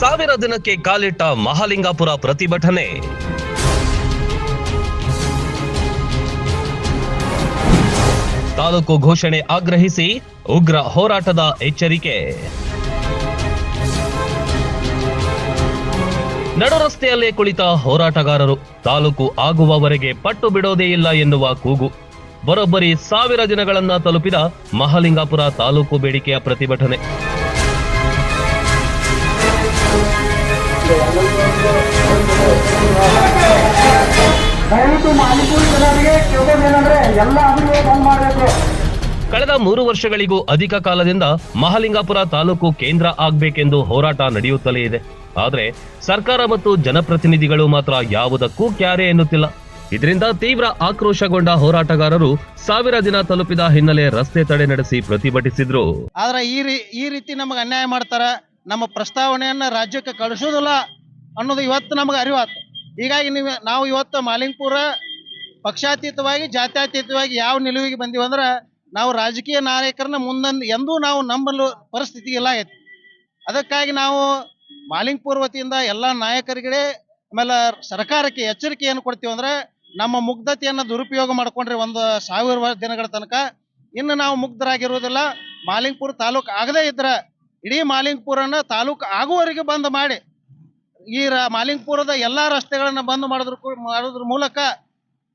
ಸಾವಿರ ದಿನಕ್ಕೆ ಕಾಲಿಟ್ಟ ಮಹಾಲಿಂಗಾಪುರ ಪ್ರತಿಭಟನೆ. ತಾಲೂಕು ಘೋಷಣೆ ಆಗ್ರಹಿಸಿ ಉಗ್ರ ಹೋರಾಟದ ಎಚ್ಚರಿಕೆ. ನಡು ರಸ್ತೆಯಲ್ಲೇ ಕುಳಿತ ಹೋರಾಟಗಾರರು, ತಾಲೂಕು ಆಗುವವರೆಗೆ ಪಟ್ಟು ಬಿಡೋದೇ ಇಲ್ಲ ಎನ್ನುವ ಕೂಗು. ಬರೋಬ್ಬರಿ ಸಾವಿರ ದಿನಗಳನ್ನ ತಲುಪಿದ ಮಹಾಲಿಂಗಾಪುರ ತಾಲೂಕು ಬೇಡಿಕೆಯ ಪ್ರತಿಭಟನೆ. ಕಳೆದ ಮೂರು ವರ್ಷಗಳಿಗೂ ಅಧಿಕ ಕಾಲದಿಂದ ಮಹಾಲಿಂಗಾಪುರ ತಾಲೂಕು ಕೇಂದ್ರ ಆಗ್ಬೇಕೆಂದು ಹೋರಾಟ ನಡೆಯುತ್ತಲೇ ಇದೆ. ಆದರೆ ಸರ್ಕಾರ ಮತ್ತು ಜನಪ್ರತಿನಿಧಿಗಳು ಮಾತ್ರ ಯಾವುದಕ್ಕೂ ಕ್ಯಾರೆ ಎನ್ನುತ್ತಿಲ್ಲ. ಇದರಿಂದ ತೀವ್ರ ಆಕ್ರೋಶಗೊಂಡ ಹೋರಾಟಗಾರರು ಸಾವಿರ ದಿನ ತಲುಪಿದ ಹಿನ್ನೆಲೆ ರಸ್ತೆ ತಡೆ ನಡೆಸಿ ಪ್ರತಿಭಟಿಸಿದ್ರು. ಆದ್ರೆ ಈ ರೀತಿ ನಮಗೆ ಅನ್ಯಾಯ ಮಾಡ್ತಾರ, ನಮ್ಮ ಪ್ರಸ್ತಾವನೆಯನ್ನ ರಾಜ್ಯಕ್ಕೆ ಕಳಿಸೋದಿಲ್ಲ ಅನ್ನೋದು ಇವತ್ತು ನಮಗೆ ಅರಿವಾತು. ಹೀಗಾಗಿ ನೀವು, ನಾವು ಇವತ್ತು ಮಾಲಿಂಗ್ಪುರ ಪಕ್ಷಾತೀತವಾಗಿ, ಜಾತ್ಯತೀತವಾಗಿ ಯಾವ ನಿಲುವಿಗೆ ಬಂದೀವಿ ಅಂದ್ರೆ, ನಾವು ರಾಜಕೀಯ ನಾಯಕರನ್ನ ಮುಂದೊಂದು ಎಂದೂ ನಾವು ನಂಬಲು ಪರಿಸ್ಥಿತಿ ಇಲ್ಲ ಐತಿ ಅದಕ್ಕಾಗಿ ನಾವು ಮಾಲಿಂಗ್ಪುರ ವತಿಯಿಂದ ಎಲ್ಲ ನಾಯಕರಿಗೆ ಆಮೇಲೆ ಸರ್ಕಾರಕ್ಕೆ ಎಚ್ಚರಿಕೆ ಏನು ಕೊಡ್ತೀವಿ ಅಂದ್ರೆ ನಮ್ಮ ಮುಗ್ಧತೆಯನ್ನು ದುರುಪಯೋಗ ಮಾಡ್ಕೊಂಡ್ರೆ ಒಂದು ಸಾವಿರ ದಿನಗಳ ತನಕ ಇನ್ನು ನಾವು ಮುಗ್ಧರಾಗಿರುವುದಿಲ್ಲ. ಮಾಲಿಂಗ್ಪುರ ತಾಲೂಕು ಆಗದೇ ಇದ್ರೆ ಇಡೀ ಮಾಲಿಂಗ್ಪುರನ ತಾಲೂಕು ಆಗುವವರೆಗೆ ಬಂದ್ ಮಾಡಿ. ಈ ಮಾಲಿಂಗ್ಪುರದ ಎಲ್ಲಾ ರಸ್ತೆಗಳನ್ನ ಬಂದ್ ಮಾಡಿದ್ರು ಮಾಡೋದ್ರ ಮೂಲಕ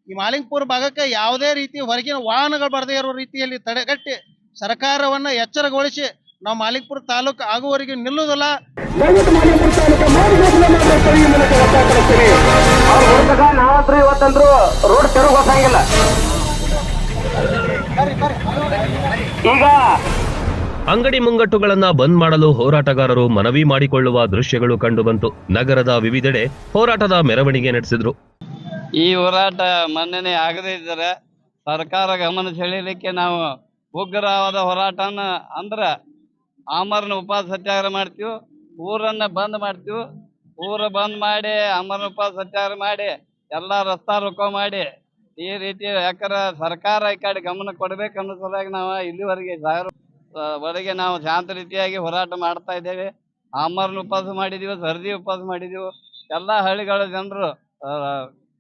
ಈ ಮಾಲಿಂಗ್ಪುರ ಭಾಗಕ್ಕೆ ಯಾವುದೇ ರೀತಿ ಹೊರಗಿನ ವಾಹನಗಳು ಬರದೇ ಇರೋ ರೀತಿಯಲ್ಲಿ ತಡೆಗಟ್ಟಿ ಸರ್ಕಾರವನ್ನ ಎಚ್ಚರಗೊಳಿಸಿ ನಾವು ಮಾಲಿಂಗ್ಪುರ ತಾಲೂಕು ಆಗುವವರೆಗೆ ನಿಲ್ಲುವುದಿಲ್ಲ. ನಾವಂತರೂ ಇವತ್ತಂದ್ರು ರೋಡ್ ಈಗ ಅಂಗಡಿ ಮುಂಗಟ್ಟುಗಳನ್ನ ಬಂದ್ ಮಾಡಲು ಹೋರಾಟಗಾರರು ಮನವಿ ಮಾಡಿಕೊಳ್ಳುವ ದೃಶ್ಯಗಳು ಕಂಡುಬಂತು. ನಗರದ ವಿವಿಧೆಡೆ ಹೋರಾಟದ ಮೆರವಣಿಗೆ ನಡೆಸಿದ್ರು. ಈ ಹೋರಾಟ ಮನ್ನಣೆ ಆಗದೇ ಇದ್ದರೆ ಸರ್ಕಾರ ಗಮನ ಸೆಳೆಯಲಿಕ್ಕೆ ನಾವು ಉಗ್ರವಾದ ಹೋರಾಟನ ಅಂದ್ರ ಆಮರಣ ಉಪವಾಸ ಸತ್ಯಾಗ್ರಹ ಮಾಡ್ತೀವಿ ಊರನ್ನ ಬಂದ್ ಮಾಡ್ತೀವಿ ಊರ ಬಂದ್ ಮಾಡಿ ಅಮರಪ್ಪ ಸತ್ಯಾಗ್ರಹ ಮಾಡಿ, ಎಲ್ಲ ರಸ್ತಾ ರೊಕ್ಕ ಮಾಡಿ, ಈ ರೀತಿ ಯಾಕಂದ್ರೆ ಸರ್ಕಾರ ಈ ಕಡೆ ಗಮನ ಕೊಡ್ಬೇಕು ಅನ್ನೋ ಸಲುವಾಗಿ ನಾವು ಇಲ್ಲಿವರೆಗೆ ಸಾವಿರ ವರೆಗೆ ನಾವು ಶಾಂತ ರೀತಿಯಾಗಿ ಹೋರಾಟ ಮಾಡ್ತಾ ಇದ್ದೇವೆ. ಅಮರನ ಉಪವಾಸ ಮಾಡಿದೀವಿ, ಸರ್ದಿ ಉಪವಾಸ ಮಾಡಿದೀವಿ. ಎಲ್ಲ ಹಳ್ಳಿಗಳ ಜನರು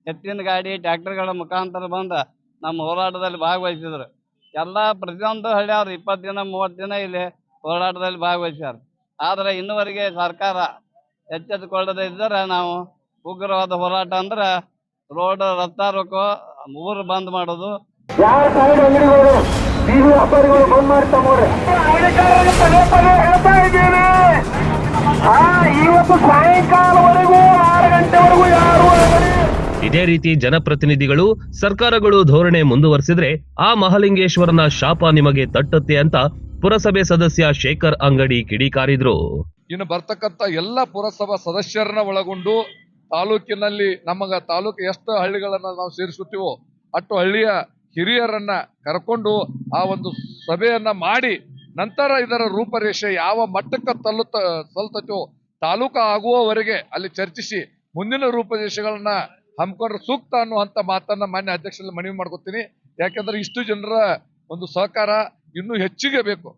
ಎತ್ತಿನ ಗಾಡಿ, ಟ್ರ್ಯಾಕ್ಟರ್ಗಳ ಮುಖಾಂತರ ಬಂದ ನಮ್ಮ ಹೋರಾಟದಲ್ಲಿ ಭಾಗವಹಿಸಿದ್ರು. ಎಲ್ಲ ಪ್ರತಿಯೊಂದು ಹಳ್ಳಿ ಅವ್ರು ಇಪ್ಪತ್ತು ದಿನ, ಮೂವತ್ತು ದಿನ ಇಲ್ಲಿ ಹೋರಾಟದಲ್ಲಿ ಭಾಗವಹಿಸ್ಯಾರ. ಆದ್ರೆ ಇನ್ನುವರೆಗೆ ಸರ್ಕಾರ ಎಚ್ಚೆತ್ತುಕೊಳ್ಳದೆ ಇದ್ದರೆ ನಾವು ಉಗ್ರವಾದ ಹೋರಾಟ ಅಂದ್ರೆ ರೋಡ್ ರಸ್ತಾರೋಕೋ ಊರು ಬಂದ್ ಮಾಡೋದು. ಯಾವ ಸೈಡ್ ಅಂಗಡಿಗಳು ಬೀದಿ ವ್ಯಾಪಾರಿಗಳು ಬಂದ್ ಮಾಡ್ತಾ ನೋಡ್ರಿ ಅಂಗಡಿಕಾರರಿಗೆ ಪದೇ ಪದೇ ಹೇಳ್ತಾ ಹಾ ಇವತ್ತು ಸಾಯಂಕಾಲವರೆಗೂ ಆರು ಗಂಟೆವರೆಗೂ ಯಾರು ಅಂಗಡಿ ಇದೇ ರೀತಿ ಜನಪ್ರತಿನಿಧಿಗಳು ಸರ್ಕಾರಗಳು ಧೋರಣೆ ಮುಂದುವರೆಸಿದ್ರೆ ಆ ಮಹಾಲಿಂಗೇಶ್ವರನ ಶಾಪ ನಿಮಗೆ ತಟ್ಟುತ್ತೆ ಅಂತ ಪುರಸಭೆ ಸದಸ್ಯ ಶೇಖರ್ ಅಂಗಡಿ ಕಿಡಿಕಾರಿದ್ರು. ಇನ್ನು ಬರ್ತಕ್ಕಂಥ ಎಲ್ಲ ಪುರಸಭಾ ಸದಸ್ಯರನ್ನ ಒಳಗೊಂಡು ತಾಲೂಕಿನಲ್ಲಿ ನಮಗ ತಾಲೂಕು ಎಷ್ಟು ಹಳ್ಳಿಗಳನ್ನ ನಾವು ಸೇರಿಸುತ್ತೀವೋ ಅಷ್ಟು ಹಳ್ಳಿಯ ಹಿರಿಯರನ್ನ ಕರ್ಕೊಂಡು ಆ ಒಂದು ಸಭೆಯನ್ನ ಮಾಡಿ ನಂತರ ಇದರ ರೂಪರೇಷೆ ಯಾವ ಮಟ್ಟಕ್ಕೆ ತಲ್ಲುತ್ತ ಸಲ್ತತೋ ತಾಲೂಕು ಆಗುವವರೆಗೆ ಅಲ್ಲಿ ಚರ್ಚಿಸಿ ಮುಂದಿನ ರೂಪರೇಷೆಗಳನ್ನ ಹಮ್ಮಿಕೊಂಡ್ರೆ ಸೂಕ್ತ ಅನ್ನುವಂಥ ಮಾತನ್ನ ಮಾನ್ಯ ಅಧ್ಯಕ್ಷರಲ್ಲಿ ಮನವಿ ಮಾಡ್ಕೊತೀನಿ. ಯಾಕಂದ್ರೆ ಇಷ್ಟು ಜನರ ಒಂದು ಸಹಕಾರ ಇನ್ನೂ ಹೆಚ್ಚಿಗೆ ಬೇಕು.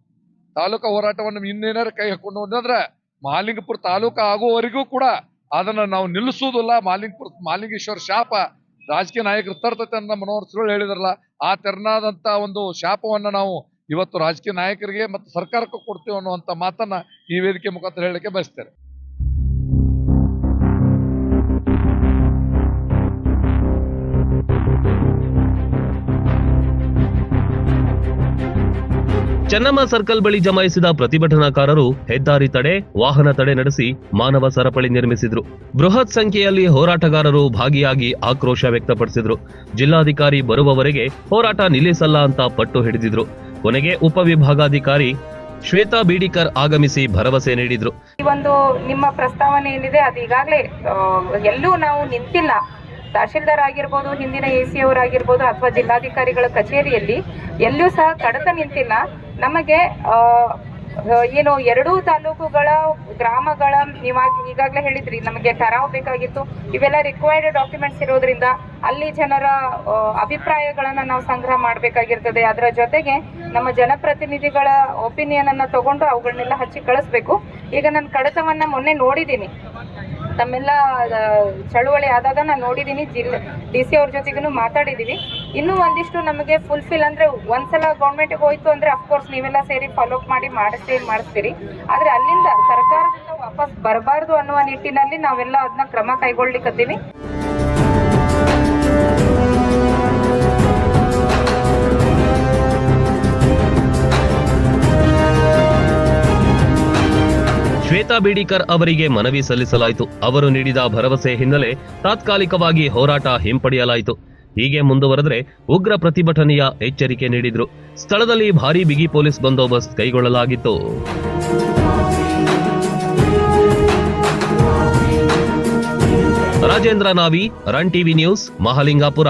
ತಾಲೂಕು ಹೋರಾಟವನ್ನು ಇನ್ನೇನಾರು ಕೈ ಹಾಕೊಂಡು ಹೋದ್ರೆ ಮಹಾಲಿಂಗಪುರ ತಾಲೂಕು ಆಗುವವರೆಗೂ ಕೂಡ ಅದನ್ನ ನಾವು ನಿಲ್ಲಿಸುವುದಿಲ್ಲ ಮಾಲಿಂಗಪುರ, ಮಾಲಿಂಗೇಶ್ವರ ಶಾಪ ರಾಜಕೀಯ ನಾಯಕರು ತರ್ತತೆ ಅಂತ ಮನೋಹರ್ ಸುಳ್ಳು ಹೇಳಿದ್ರಲ್ಲ, ಆ ತೆರನಾದಂತ ಒಂದು ಶಾಪವನ್ನ ನಾವು ಇವತ್ತು ರಾಜಕೀಯ ನಾಯಕರಿಗೆ ಮತ್ತು ಸರ್ಕಾರಕ್ಕೂ ಕೊಡ್ತೀವಿ ಅನ್ನುವಂತ ಮಾತನ್ನ ಈ ವೇದಿಕೆ ಮುಖಾಂತರ ಹೇಳಲಿಕ್ಕೆ ಬಯಸ್ತೇನೆ. ಚೆನ್ನಮ್ಮ ಸರ್ಕಲ್ ಬಳಿ ಜಮಾಯಿಸಿದ ಪ್ರತಿಭಟನಾಕಾರರು ಹೆದ್ದಾರಿ ತಡೆ, ವಾಹನ ತಡೆ ನಡೆಸಿ ಮಾನವ ಸರಪಳಿ ನಿರ್ಮಿಸಿದ್ರು. ಬೃಹತ್ ಸಂಖ್ಯೆಯಲ್ಲಿ ಹೋರಾಟಗಾರರು ಭಾಗಿಯಾಗಿ ಆಕ್ರೋಶ ವ್ಯಕ್ತಪಡಿಸಿದ್ರು. ಜಿಲ್ಲಾಧಿಕಾರಿ ಬರುವವರೆಗೆ ಹೋರಾಟ ನಿಲ್ಲಿಸಲ್ಲ ಅಂತ ಪಟ್ಟು ಹಿಡಿದಿದ್ರು. ಕೊನೆಗೆ ಉಪವಿಭಾಗಾಧಿಕಾರಿ ಶ್ವೇತಾ ಬೀಡಿಕರ್ ಆಗಮಿಸಿ ಭರವಸೆ ನೀಡಿದ್ರು. ಈ ಒಂದು ನಿಮ್ಮ ಪ್ರಸ್ತಾವನೆ ಏನಿದೆ, ಅದು ಈಗಾಗಲೇ ಎಲ್ಲೂ ನಾವು ನಿಂತಿಲ್ಲ. ತಹಶೀಲ್ದಾರ್ ಆಗಿರ್ಬೋದು, ಹಿಂದಿನ ಎ ಸಿ ಅವರಾಗಿರ್ಬೋದು ಅಥವಾ ಜಿಲ್ಲಾಧಿಕಾರಿಗಳ ಕಚೇರಿಯಲ್ಲಿ ಎಲ್ಲೂ ಸಹ ಕಡತ ನಿಂತಿಲ್ಲ. ನಮಗೆ ಏನು ಎರಡೂ ತಾಲೂಕುಗಳ ಗ್ರಾಮಗಳ ನೀವಾಗ ಈಗಾಗಲೇ ಹೇಳಿದ್ರಿ, ನಮಗೆ ಟರಾವ್ ಬೇಕಾಗಿತ್ತು. ಇವೆಲ್ಲ ರಿಕ್ವೈರ್ಡ್ ಡಾಕ್ಯುಮೆಂಟ್ಸ್ ಇರೋದ್ರಿಂದ ಅಲ್ಲಿ ಜನರ ಅಭಿಪ್ರಾಯಗಳನ್ನು ಅಭಿಪ್ರಾಯಗಳನ್ನ ನಾವು ಸಂಗ್ರಹ ಮಾಡಬೇಕಾಗಿರ್ತದೆ. ಅದರ ಜೊತೆಗೆ ನಮ್ಮ ಜನಪ್ರತಿನಿಧಿಗಳ ಒಪಿನಿಯನ್ ಅನ್ನ ತಗೊಂಡು ಅವುಗಳನ್ನೆಲ್ಲ ಹಚ್ಚಿ ಕಳಿಸ್ಬೇಕು. ಈಗ ನಾನು ಕಡತವನ್ನ ಮೊನ್ನೆ ನೋಡಿದ್ದೀನಿ ತಮ್ಮೆಲ್ಲ ಚಳುವಳಿ ಆದಾಗ ನಾನು ನೋಡಿದ್ದೀನಿ ಜಿಲ್ಲೆ ಡಿ, ಸಿ ಅವ್ರ ಜೊತೆಗೂ ಮಾತಾಡಿದ್ದೀವಿ ಇನ್ನೂ ಒಂದಿಷ್ಟು ನಮಗೆ ಫುಲ್ಫಿಲ್ ಅಂದ್ರೆ ಒಂದ್ಸಲ ಗೌರ್ಮೆಂಟಿಗೆ ಹೋಯಿತು ಅಂದರೆ ಅಫ್ಕೋರ್ಸ್ ನೀವೆಲ್ಲ ಸೇರಿ ಫಾಲೋ ಅಪ್ ಮಾಡಿ ಮಾಡಿಸ್ತೀರಿ ಮಾಡಿಸ್ತೀರಿ. ಆದರೆ ಅಲ್ಲಿಂದ ಸರ್ಕಾರದಿಂದ ವಾಪಸ್ ಬರಬಾರ್ದು ಅನ್ನುವ ನಿಟ್ಟಿನಲ್ಲಿ ನಾವೆಲ್ಲ ಅದನ್ನ ಕ್ರಮ ಕೈಗೊಳ್ಳಿಕತ್ತೀವಿ. ಶ್ವೇತಾ ಬೇಡಿಕರ್ ಅವರಿಗೆ ಮನವಿ ಸಲ್ಲಿಸಲಾಯಿತು. ಅವರು ನೀಡಿದ ಭರವಸೆ ಹಿನ್ನೆಲೆ ತಾತ್ಕಾಲಿಕವಾಗಿ ಹೋರಾಟ ಹಿಂಪಡೆಯಲಾಯಿತು. ಹೀಗೆ ಮುಂದುವರೆದ್ರೆ ಉಗ್ರ ಪ್ರತಿಭಟನೆಯ ಎಚ್ಚರಿಕೆ ನೀಡಿದ್ರು. ಸ್ಥಳದಲ್ಲಿ ಭಾರೀ ಬಿಗಿ ಪೊಲೀಸ್ ಬಂದೋಬಸ್ತ್ ಕೈಗೊಳ್ಳಲಾಗಿತ್ತು. Rajendra Navi, Run TV news, Mahalingapura.